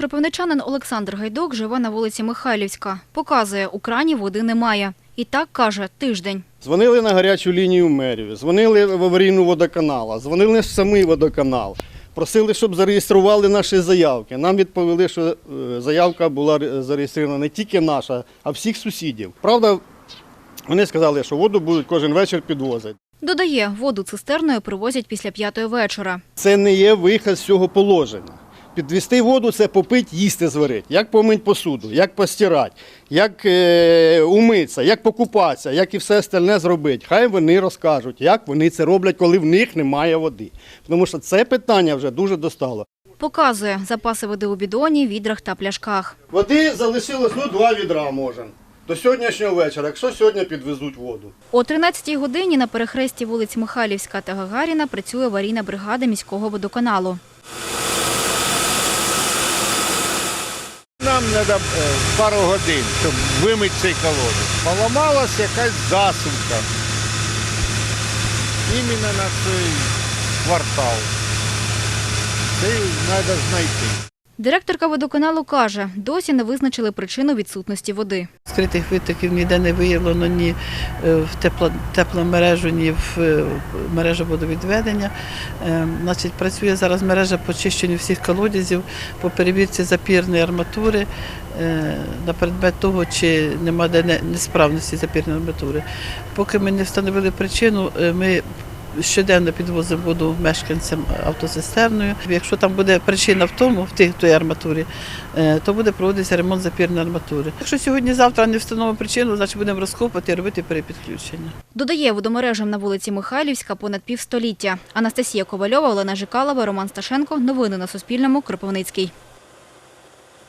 Кропивничанин Олександр Гайдок живе на вулиці Михайлівська. Показує, у крані води немає. І так каже тиждень. Дзвонили на гарячу лінію мерію, дзвонили в аварійну водоканал, дзвонили в самий водоканал. Просили, щоб зареєстрували наші заявки. Нам відповіли, що е, заявка була зареєстрована не тільки наша, а всіх сусідів. Правда, вони сказали, що воду будуть кожен вечір підвозити. Додає, воду цистерною привозять після п'ятої вечора. Це не є вихід з цього положення. Підвести воду це попити, їсти зварити. Як помить посуду, як постирати, як е, умитися, як покупатися, як і все остальне зробити. Хай вони розкажуть, як вони це роблять, коли в них немає води. Тому що це питання вже дуже достало. Показує запаси води у бідоні, відрах та пляшках. Води залишилось ну, два відра можемо. До сьогоднішнього вечора, якщо сьогодні підвезуть воду. О 13-й годині на перехресті вулиць Михайлівська та Гагаріна працює аварійна бригада міського водоканалу. Нам треба пару годин, щоб вимити цей колодязь. Поламалась якась засумка. Іменно на цей квартал. Це треба знайти. Директорка водоканалу каже, досі не визначили причину відсутності води. Скритих витоків ніде не виявлено ні е, в тепло, тепломережу, ні в е, мережу водовідведення. Е, Значить, працює зараз мережа по чищенню всіх колодязів, по перевірці запірної арматури на предмет того, чи нема де не- несправності запірної арматури. Поки ми не встановили причину, ми щоденно підвозимо воду мешканцям автоцистерною. Якщо там буде причина в тому, в тій той арматурі, е, то буде проводитися ремонт запірної арматури. Якщо сьогодні-завтра не встановимо причину, значить будемо розкопати і робити перепідключення. Додає, водомережам на вулиці Михайлівська понад півстоліття. Анастасія Ковальова, Олена Жикалова, Роман Сташенко. Новини на Суспільному. Кропивницький.